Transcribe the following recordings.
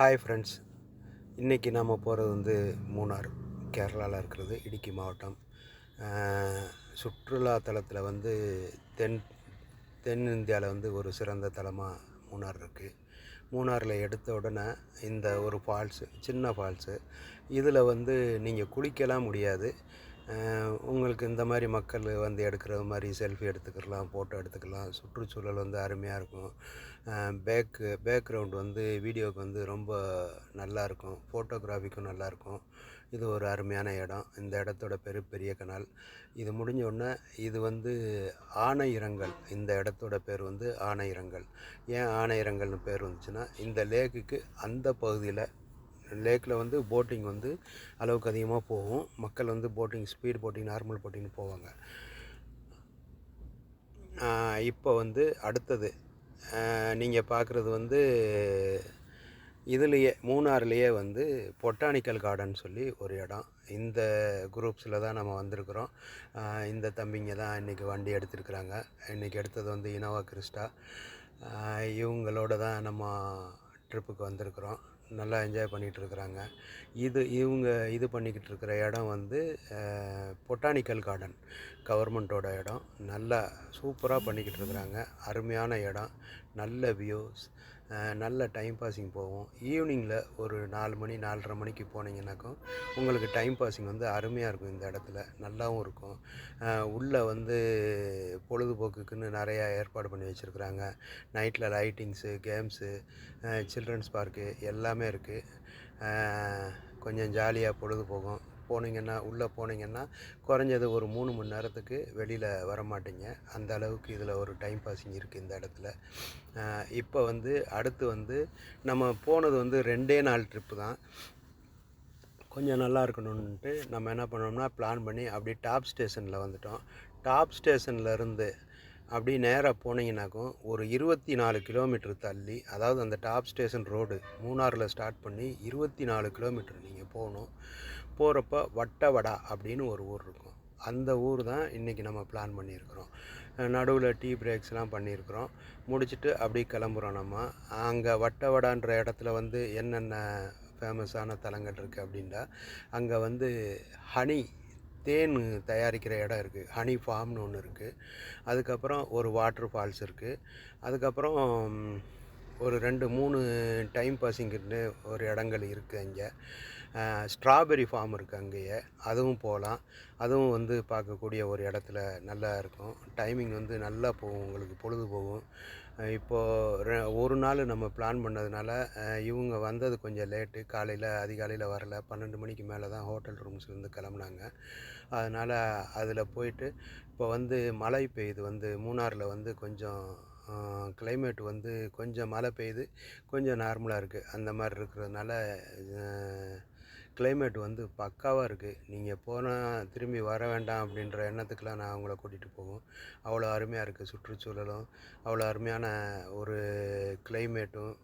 Hi friends இன்றைக்கி நாம் போகிறது வந்து மூணார் கேரளாவில் இருக்கிறது இடுக்கி மாவட்டம். சுற்றுலாத்தலத்தில் சுற்றுலா தலத்தில் வந்து தென் தென்னிந்தியாவில் வந்து ஒரு சிறந்த தலமாக மூணார் இருக்குது மூணாரில் எடுத்த உடனே இந்த ஒரு ஃபால்ஸு சின்ன ஃபால்ஸு இதில் வந்து நீங்கள் குளிக்கலாம் முடியாது. உங்களுக்கு இந்த மாதிரி மக்கள் வந்து எடுக்கிற மாதிரி செல்ஃபி எடுத்துக்கலாம் ஃபோட்டோ எடுத்துக்கலாம். சுற்றுச்சூழல் வந்து அருமையாக இருக்கும். பேக்கு பேக்ரவுண்ட் வந்து வீடியோவுக்கு வந்து ரொம்ப நல்லா இருக்கும். ஃபோட்டோகிராஃபிக்கும் நல்லாயிருக்கும் இது ஒரு அருமையான இடம். இந்த இடத்தோட பெரு பெரிய கனால் இது முடிஞ்ச உடனே இது வந்து ஆனையிரங்கல் இந்த இடத்தோட பேர் வந்து ஆனையிரங்கல் ஏன் ஆனையிரங்கல்னு பேர் வந்துச்சுன்னா இந்த லேக்குக்கு அந்த பகுதியில் லேக்கில் வந்து போட்டிங் வந்து அளவுக்கு அதிகமாக போகும். மக்கள் வந்து போட்டிங் ஸ்பீட் போட்டிங் நார்மல் போட்டிங்னு போவாங்க. இப்போ வந்து அடுத்தது நீங்கள் பார்க்குறது வந்து இதுலேயே மூணாறுலேயே வந்து பொட்டானிக்கல் கார்டன் சொல்லி ஒரு இடம். இந்த குரூப்ஸில் தான் நம்ம வந்திருக்கிறோம். இந்த தம்பிங்க தான் இன்றைக்கி வண்டி எடுத்திருக்கிறாங்க. இன்றைக்கி எடுத்தது வந்து இனோவா கிறிஸ்டா. இவங்களோட தான் நம்ம ட்ரிப்புக்கு வந்திருக்கிறோம். நல்லா என்ஜாய் பண்ணிகிட்டு இருக்கிறாங்க இது இவங்க இது பண்ணிக்கிட்டு இருக்கிற இடம் வந்து பொட்டானிக்கல் கார்டன் கவர்மெண்ட்டோட இடம். நல்லா சூப்பராக பண்ணிக்கிட்டு இருக்கிறாங்க அருமையான இடம். நல்ல வியூஸ் நல்ல டைம் பாஸிங் போகும். ஈவினிங்கில் ஒரு நாலு மணி நாலரை மணிக்கு போனீங்கன்னாக்கும் உங்களுக்கு டைம் பாஸிங் வந்து அருமையாக இருக்கும் இந்த இடத்துல. நல்லாவும் இருக்கும். உள்ளே வந்து பொழுதுபோக்குக்குன்னு நிறையா ஏற்பாடு பண்ணி வச்சுருக்குறாங்க. நைட்டில் லைட்டிங்ஸு கேம்ஸு சில்ட்ரன்ஸ் பார்க்கு எல்லாமே இருக்குது கொஞ்சம் ஜாலியாக பொழுது போகும். போனீங்கன்னா உள்ளே போனீங்கன்னா குறைஞ்சது ஒரு மூணு மணி நேரத்துக்கு வெளியில் வரமாட்டீங்க. அந்த அளவுக்கு இதில் ஒரு டைம் பாஸிங் இருக்குது இந்த இடத்துல. இப்போ வந்து அடுத்து வந்து நம்ம போனது வந்து ரெண்டே நாள் ட்ரிப்பு தான். கொஞ்சம் நல்லா இருக்கணுன்ட்டு நம்ம என்ன பண்ணோம்னா பிளான் பண்ணி அப்படியே டாப் ஸ்டேஷனில் வந்துட்டோம். டாப் ஸ்டேஷனில் இருந்து அப்படி நேராக போனீங்கன்னாக்கும் ஒரு இருபத்தி நாலு கிலோமீட்டர் தள்ளி அதாவது அந்த டாப் ஸ்டேஷன் ரோடு மூணாறில் ஸ்டார்ட் பண்ணி இருபத்தி நாலு கிலோமீட்டர் நீங்கள் போகணும். போகிறப்ப வட்டவடா அப்படின்னு ஒரு ஊர் இருக்கும். அந்த ஊர் தான் இன்றைக்கி நம்ம பிளான் பண்ணியிருக்கிறோம். நடுவில் டீ பிரேக்ஸ்லாம் பண்ணியிருக்கிறோம். முடிச்சுட்டு அப்படியே கிளம்புறோம் நம்ம. அங்கே வட்டவடான்ற இடத்துல வந்து என்னென்ன ஃபேமஸான தலங்கள் இருக்குது அப்படின்னா அங்கே வந்து ஹனி தேன் தயாரிக்கிற இடம் இருக்குது ஹனி ஃபார்ம்னு ஒன்று இருக்குது அதுக்கப்புறம் ஒரு வாட்டர் ஃபால்ஸ் இருக்குது அதுக்கப்புறம் ஒரு ரெண்டு மூணு டைம் பாஸிங்னு ஒரு இடங்கள் இருக்குது அங்கே. ஸ்ட்ராபெரி ஃபார்ம் இருக்குது அங்கேயே. அதுவும் போகலாம். அதுவும் வந்து பார்க்கக்கூடிய ஒரு இடத்துல நல்லா இருக்கும். டைமிங் வந்து நல்லா போகும். உங்களுக்கு பொழுது போகும். இப்போது ரெ ஒரு நாள் நம்ம பிளான் பண்ணதுனால இவங்க வந்தது கொஞ்சம் லேட்டு காலையில் அதிகாலையில் வரல. பன்னெண்டு மணிக்கு மேலே தான் ஹோட்டல் ரூம்ஸ்லேருந்து கிளம்புனாங்க. அதனால் அதில் போயிட்டு இப்போ வந்து மழை பெய்யுது. வந்து மூணாறில் வந்து கொஞ்சம் கிளைமேட் வந்து கொஞ்சம் மழை பெய்யுது. கொஞ்சம் நார்மலாக இருக்குது அந்த மாதிரி இருக்கிறதுனால கிளைமேட் வந்து பக்காவாக இருக்குது நீங்கள் போனால் திரும்பி வர வேண்டாம் அப்படின்ற எண்ணத்துக்கெலாம் நான் அவங்கள கூட்டிகிட்டு போவோம். அவ்வளோ அருமையாக இருக்குது சுற்றுச்சூழலும். அவ்வளோ அருமையான ஒரு கிளைமேட்டும்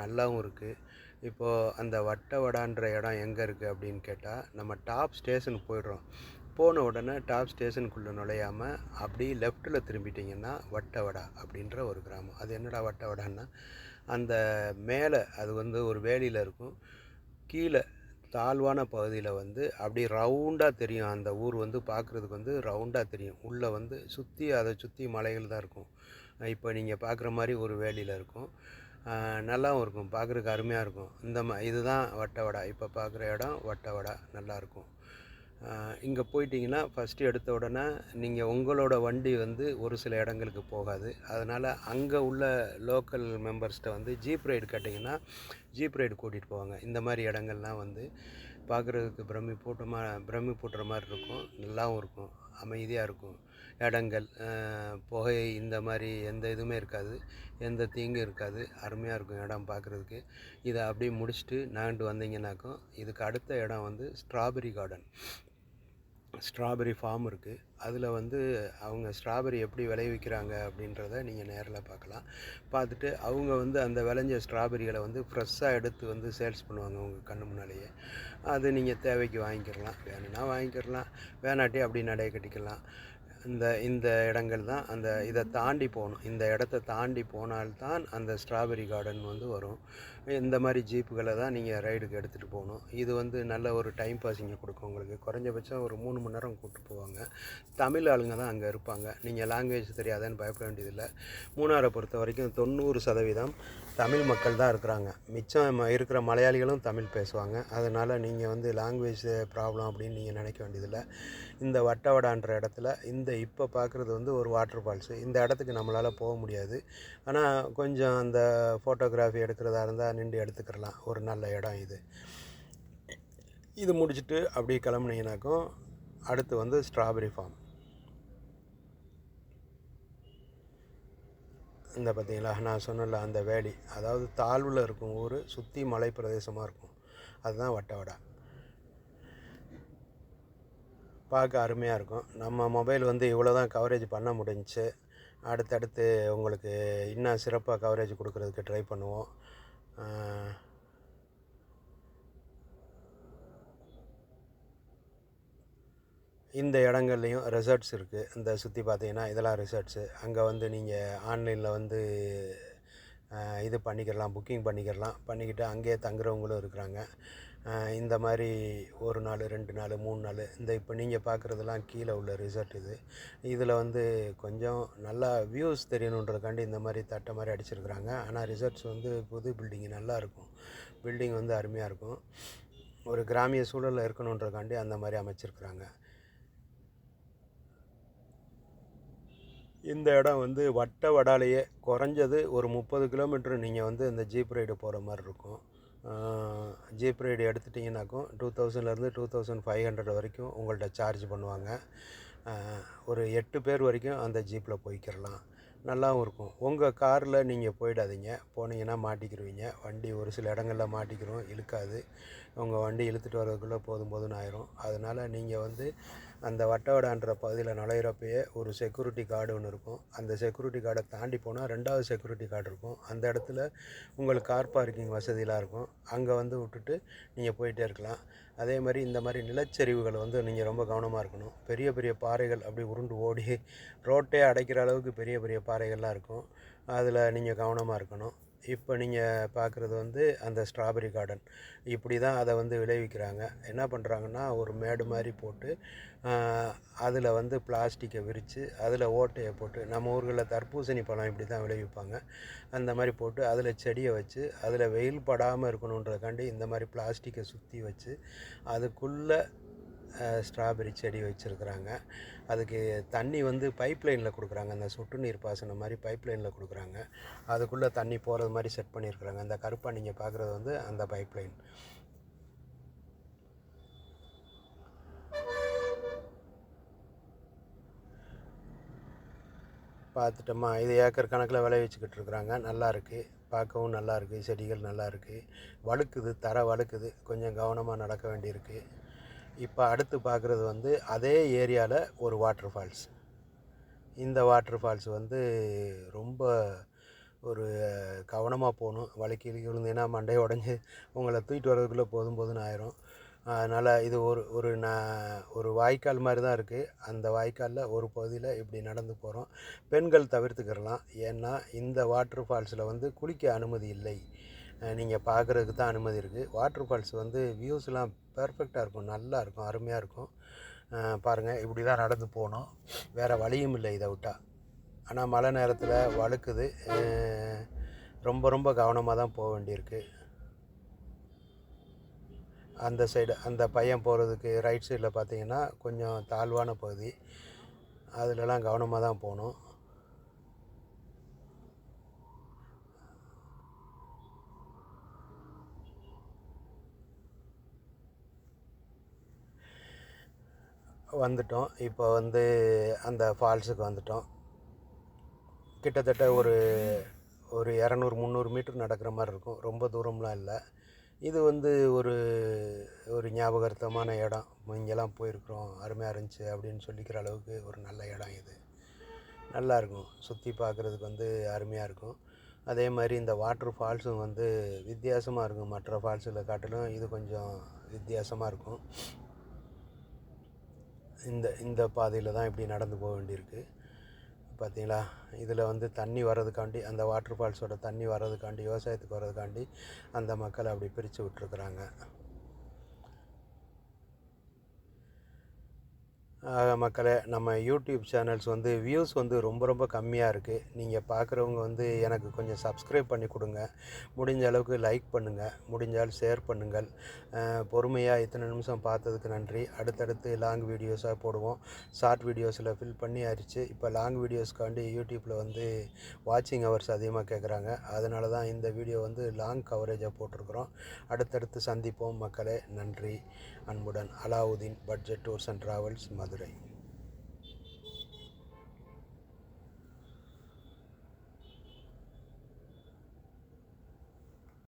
நல்லாவும் இருக்குது இப்போது அந்த வட்டவடான்ற இடம் எங்கே இருக்குது அப்படின்னு கேட்டால் நம்ம டாப் ஸ்டேஷனுக்கு போயிடுறோம். போன உடனே டாப் ஸ்டேஷனுக்குள்ளே நுழையாமல் அப்படியே லெஃப்ட்டில் திரும்பிட்டிங்கன்னா வட்டவடா அப்படின்ற ஒரு கிராமம். அது என்னடா வட்டவடான்னா அந்த மேலே அது வந்து ஒரு வேலியில் இருக்கும். கீழே தாழ்வான பகுதியில் வந்து அப்படியே ரவுண்டாக தெரியும். அந்த ஊர் வந்து பார்க்குறதுக்கு வந்து ரவுண்டாக தெரியும். உள்ளே வந்து சுற்றி அதை சுற்றி மலைகள் தான் இருக்கும். இப்போ நீங்கள் பார்க்குற மாதிரி ஒரு வேலியில் இருக்கும். நல்லாவும் இருக்கும். பார்க்குறதுக்கு அருமையாக இருக்கும். இந்த ம இதுதான் வட்டவடா. இப்போ பார்க்குற இடம் வட்டவடா. நல்லாயிருக்கும் இங்கே போயிட்டிங்கன்னா ஃபஸ்ட்டு எடுத்த உடனே நீங்கள் உங்களோட வண்டி வந்து ஒரு சில இடங்களுக்கு போகாது. அதனால் அங்கே உள்ள லோக்கல் மெம்பர்ஸ்கிட்ட வந்து ஜீப் ரைடு கேட்டிங்கன்னா ஜீப் ரைடு கூட்டிகிட்டு போவாங்க. இந்த மாதிரி இடங்கள்லாம் வந்து பார்க்குறதுக்கு பிரமி போட்டமா பிரமி போட்டுற மாதிரி இருக்கும். நல்லாவும் இருக்கும். அமைதியாக இருக்கும். இடங்கள் புகை இந்த மாதிரி எந்த இதுவுமே இருக்காது. எந்த தீங்கும் இருக்காது. அருமையாக இருக்கும் இடம் பார்க்குறதுக்கு இதை அப்படியே முடிச்சுட்டு நாண்டு வந்தீங்கன்னாக்கும் இதுக்கு அடுத்த இடம் வந்து ஸ்ட்ராபெரி கார்டன் ஸ்ட்ராபெரி ஃபார்ம் இருக்குது அதில் வந்து அவங்க ஸ்ட்ராபெரி எப்படி விளைவிக்கிறாங்க அப்படின்றத நீங்கள் நேரில் பார்க்கலாம் பார்த்துட்டு அவங்க வந்து அந்த விளைஞ்ச ஸ்ட்ராபெரிகளை வந்து ஃப்ரெஷ்ஷாக எடுத்து வந்து சேல்ஸ் பண்ணுவாங்க உங்கள் கண்ணு முன்னாலேயே. அது நீங்கள் தேவைக்கு வாங்கிக்கிறலாம் வேணும்னா வாங்கிக்கிறலாம் வேணாட்டி அப்படி நடை கட்டிக்கலாம். இந்த இந்த இடங்கள் தான் அந்த இதை தாண்டி போகணும். இந்த இடத்த தாண்டி போனால்தான் அந்த ஸ்ட்ராபெரி கார்டன் வந்து வரும். இந்த மாதிரி ஜீப்புகளை தான் நீங்கள் ரைடுக்கு எடுத்துகிட்டு போகணும். இது வந்து நல்ல ஒரு டைம் பாஸிங்கை கொடுக்கும் உங்களுக்கு. குறைஞ்சபட்சம் ஒரு மூணு மணி நேரம் கூப்பிட்டு போவாங்க. தமிழ் ஆளுங்க தான் அங்கே இருப்பாங்க. நீங்கள் லாங்குவேஜ் தெரியாதான்னு பயப்பட வேண்டியதில்லை. மூணாரை பொறுத்த வரைக்கும் தொண்ணூறு சதவீதம் தமிழ் மக்கள் தான் இருக்கிறாங்க. மிச்சம் இருக்கிற மலையாளிகளும் தமிழ் பேசுவாங்க. அதனால் நீங்கள் வந்து லாங்குவேஜ் ப்ராப்ளம் அப்படின்னு நீங்கள் நினைக்க வேண்டியதில்லை. இந்த வட்டவடான்ற இடத்துல இந்த இப்போ பார்க்குறது வந்து ஒரு வாட்டர் ஃபால்ஸு இந்த இடத்துக்கு நம்மளால் போக முடியாது. ஆனால் கொஞ்சம் அந்த ஃபோட்டோகிராஃபி எடுக்கிறதா இருந்தால் நின்று எடுத்துக்கிறலாம். ஒரு நல்ல இடம் இது. இது முடிச்சுட்டு அப்படியே கிளம்புனீங்கனாக்கும் அடுத்து வந்து ஸ்ட்ராபெரி ஃபார்ம் இந்த பார்த்தீங்களா நான் சொன்னல அந்த வேலி அதாவது தாழ்வில் இருக்கும் ஊர் சுற்றி மலை பிரதேசமாக இருக்கும். அதுதான் வட்டவடா பார்க்க அருமையாக இருக்கும். நம்ம மொபைல் வந்து இவ்வளோ தான் கவரேஜ் பண்ண முடிஞ்சு அடுத்தடுத்து உங்களுக்கு இன்னும் சிறப்பாக கவரேஜ் கொடுக்குறதுக்கு ட்ரை பண்ணுவோம். இந்த இடங்கள்லையும் ரிசார்ட்ஸ் இருக்குது இந்த சுற்றி பார்த்தீங்கன்னா இதெல்லாம் ரிசார்ட்ஸு அங்கே வந்து நீங்கள் ஆன்லைனில் வந்து இது பண்ணிக்கிறலாம் புக்கிங் பண்ணிக்கிறலாம். பண்ணிக்கிட்டு அங்கேயே தங்குறவங்களும் இருக்கிறாங்க. இந்த மாதிரி ஒரு நாள் ரெண்டு நாள் மூணு நாள் இந்த இப்போ நீங்கள் பார்க்குறதெல்லாம் கீழே உள்ள ரிசர்ட் இது. இதில் வந்து கொஞ்சம் நல்லா வியூஸ் தெரியணுன்றதுக்காண்டி இந்த மாதிரி தட்டை மாதிரி அடிச்சிருக்கிறாங்க. ஆனால் ரிசர்ட்ஸ் வந்து புது பில்டிங் நல்லா இருக்கும். பில்டிங் வந்து அருமையாக இருக்கும். ஒரு கிராமிய சூழலில் இருக்கணுன்றதுக்காண்டி அந்த மாதிரி அமைச்சிருக்கிறாங்க. இந்த இடம் வந்து வட்ட வடாலேயே குறைஞ்சது ஒரு முப்பது கிலோமீட்டர் நீங்கள் வந்து இந்த ஜீப் ரைடு போகிற மாதிரி இருக்கும். ஜீப் ரைடு எடுத்துட்டிங்கனாக்கும் டூ தௌசண்ட்லேருந்து டூ தௌசண்ட் ஃபைவ் ஹண்ட்ரட் வரைக்கும் உங்கள்கிட்ட சார்ஜ் பண்ணுவாங்க. ஒரு எட்டு பேர் வரைக்கும் அந்த ஜீப்பில் போய்க்கிடலாம். நல்லாவும் இருக்கும். உங்கள் காரில் நீங்கள் போயிடாதீங்க. போனீங்கன்னா மாட்டிக்கிடுவீங்க வண்டி ஒரு சில இடங்களில் மாட்டிக்கிறோம் இழுக்காது. உங்கள் வண்டி இழுத்துட்டு வர்றதுக்குள்ளே போதும் போதும்னு ஆயிரும். அதனால் நீங்கள் வந்து அந்த வட்டவடான்ற பகுதியில் நுழையிறப்பயே ஒரு செக்யூரிட்டி கார்டு ஒன்று இருக்கும். அந்த செக்யூரிட்டி கார்டை தாண்டி போனால் ரெண்டாவது செக்யூரிட்டி கார்டு இருக்கும். அந்த இடத்துல உங்களுக்கு கார் பார்க்கிங் வசதியெலாம் இருக்கும். அங்கே வந்து விட்டுட்டு நீங்கள் போயிட்டே இருக்கலாம். அதே மாதிரி இந்த மாதிரி நிலச்சரிவுகள் வந்து நீங்கள் ரொம்ப கவனமாக இருக்கணும். பெரிய பெரிய பாறைகள் அப்படி உருண்டு ஓடி ரோட்டே அடைக்கிற அளவுக்கு பெரிய பெரிய பாறைகள்லாம் இருக்கும். அதில் நீங்கள் கவனமாக இருக்கணும். இப்போ நீங்கள் பார்க்குறது வந்து அந்த ஸ்ட்ராபெரி கார்டன் இப்படி தான் அதை வந்து விளைவிக்கிறாங்க. என்ன பண்ணுறாங்கன்னா ஒரு மேடு மாதிரி போட்டு அதில் வந்து பிளாஸ்டிக்கை விரித்து அதில் ஓட்டையை போட்டு நம்ம ஊர்களில் தர்பூசணி பழம் இப்படி தான் விளைவிப்பாங்க. அந்த மாதிரி போட்டு அதில் செடியை வச்சு அதில் வெயில் படாமல் இருக்கணுன்றதுக்காண்டி இந்த மாதிரி பிளாஸ்டிக்கை சுற்றி வச்சு அதுக்குள்ளே ஸ்ட்ராபெரி செடி வச்சுருக்குறாங்க. அதுக்கு தண்ணி வந்து பைப் லைனில் கொடுக்குறாங்க. அந்த சொட்டு நீர் பாசனம் மாதிரி பைப் லைனில் கொடுக்குறாங்க. அதுக்குள்ளே தண்ணி போகிறது மாதிரி செட் பண்ணியிருக்கிறாங்க அந்த கருப்பாக நீங்கள் பார்க்குறது வந்து அந்த பைப் லைன் பார்த்துட்டோமா இது ஏக்கர் கணக்கில் விளைவிச்சுக்கிட்டு இருக்கிறாங்க நல்லா இருக்குது பார்க்கவும் நல்லா இருக்குது செடிகள் நல்லா இருக்குது வழுக்குது தர வழுக்குது. கொஞ்சம் கவனமாக நடக்க வேண்டியிருக்கு. இப்போ அடுத்து பார்க்குறது வந்து அதே ஏரியாவில் ஒரு வாட்டர் ஃபால்ஸ் இந்த வாட்டர் ஃபால்ஸ் வந்து ரொம்ப ஒரு கவனமாக போகணும். வழுக்கி இழுக்கி விழுந்தீங்கன்னா மண்டையை உடஞ்சி உங்களை தூக்கிட்டு வர்றதுக்குள்ளே போதும் போதும்னு ஆயிரும். அதனால் இது ஒரு ஒரு நான் ஒரு வாய்க்கால் மாதிரி தான் இருக்குது அந்த வாய்க்காலில் ஒரு பகுதியில் இப்படி நடந்து போகிறோம் பெண்கள் தவிர்த்துக்கிறலாம் ஏன்னா இந்த வாட்டர் ஃபால்ஸில் வந்து குளிக்க அனுமதி இல்லை. நீங்கள் பார்க்குறதுக்கு தான் அனுமதி இருக்குது வாட்டர் ஃபால்ஸ் வந்து வியூஸ்லாம் பர்ஃபெக்டாக இருக்கும். நல்லா இருக்கும். அருமையாக இருக்கும். பாருங்கள் இப்படி தான் நடந்து போகணும் வேறு வழியும் இல்லை இதை விட்டால் ஆனால் மழை நேரத்தில் வழுக்குது. ரொம்ப ரொம்ப கவனமாக தான் போக வேண்டியிருக்கு. அந்த சைடு அந்த பையன் போகிறதுக்கு ரைட் சைடில் பார்த்தீங்கன்னா கொஞ்சம் தாழ்வான பகுதி. அதிலலாம் கவனமாக தான் போகணும் வந்துட்டோம். இப்போ வந்து அந்த ஃபால்ஸுக்கு வந்துட்டோம். கிட்டத்தட்ட ஒரு ஒரு இரநூறு முந்நூறு மீட்டர் நடக்கிற மாதிரி இருக்கும். ரொம்ப தூரம்லாம் இல்லை. இது வந்து ஒரு ஒரு ஞாபகார்த்தமான இடம். இங்கெல்லாம் போயிருக்கிறோம். அருமையாக இருந்துச்சு அப்படின்னு சொல்லிக்கிற அளவுக்கு ஒரு நல்ல இடம் இது. நல்லாயிருக்கும் சுற்றி பார்க்குறதுக்கு வந்து அருமையாக இருக்கும். அதே மாதிரி இந்த வாட்டர் ஃபால்ஸும் வந்து வித்தியாசமாக இருக்கும். மற்ற ஃபால்ஸில் காட்டிலும் இது கொஞ்சம் வித்தியாசமாக இருக்கும். இந்த இந்த பாதையில் தான் இப்படி நடந்து போக வேண்டியிருக்கு. பார்த்தீங்களா இதில் வந்து தண்ணி வர்றதுக்காண்டி அந்த வாட்டர் ஃபால்ஸோட தண்ணி வர்றதுக்காண்டி விவசாயத்துக்கு வர்றதுக்காண்டி அந்த மக்களை அப்படி பிரித்து விட்ருக்குறாங்க மக்களே நம்ம யூடியூப் சேனல்ஸ் வந்து வியூஸ் வந்து ரொம்ப ரொம்ப கம்மியாக இருக்குது நீங்கள் பார்க்குறவங்க வந்து எனக்கு கொஞ்சம் சப்ஸ்கிரைப் பண்ணி கொடுங்க. முடிஞ்ச அளவுக்கு லைக் பண்ணுங்கள் முடிஞ்சால் ஷேர் பண்ணுங்கள். பொறுமையாக இத்தனை நிமிஷம் பார்த்ததுக்கு நன்றி. அடுத்தடுத்து லாங் வீடியோஸாக போடுவோம். ஷார்ட் வீடியோஸில் ஃபில் பண்ணி ஆயிடுச்சு இப்போ லாங் வீடியோஸ்க்காண்டி யூடியூப்பில் வந்து வாட்சிங் ஹவர்ஸ் அதிகமாக கேட்குறாங்க அதனால தான் இந்த வீடியோ வந்து லாங் கவரேஜாக போட்டிருக்கிறோம். அடுத்தடுத்து சந்திப்போம் மக்களே. நன்றி. அன்புடன். Alauddin budget tours and travels Madurai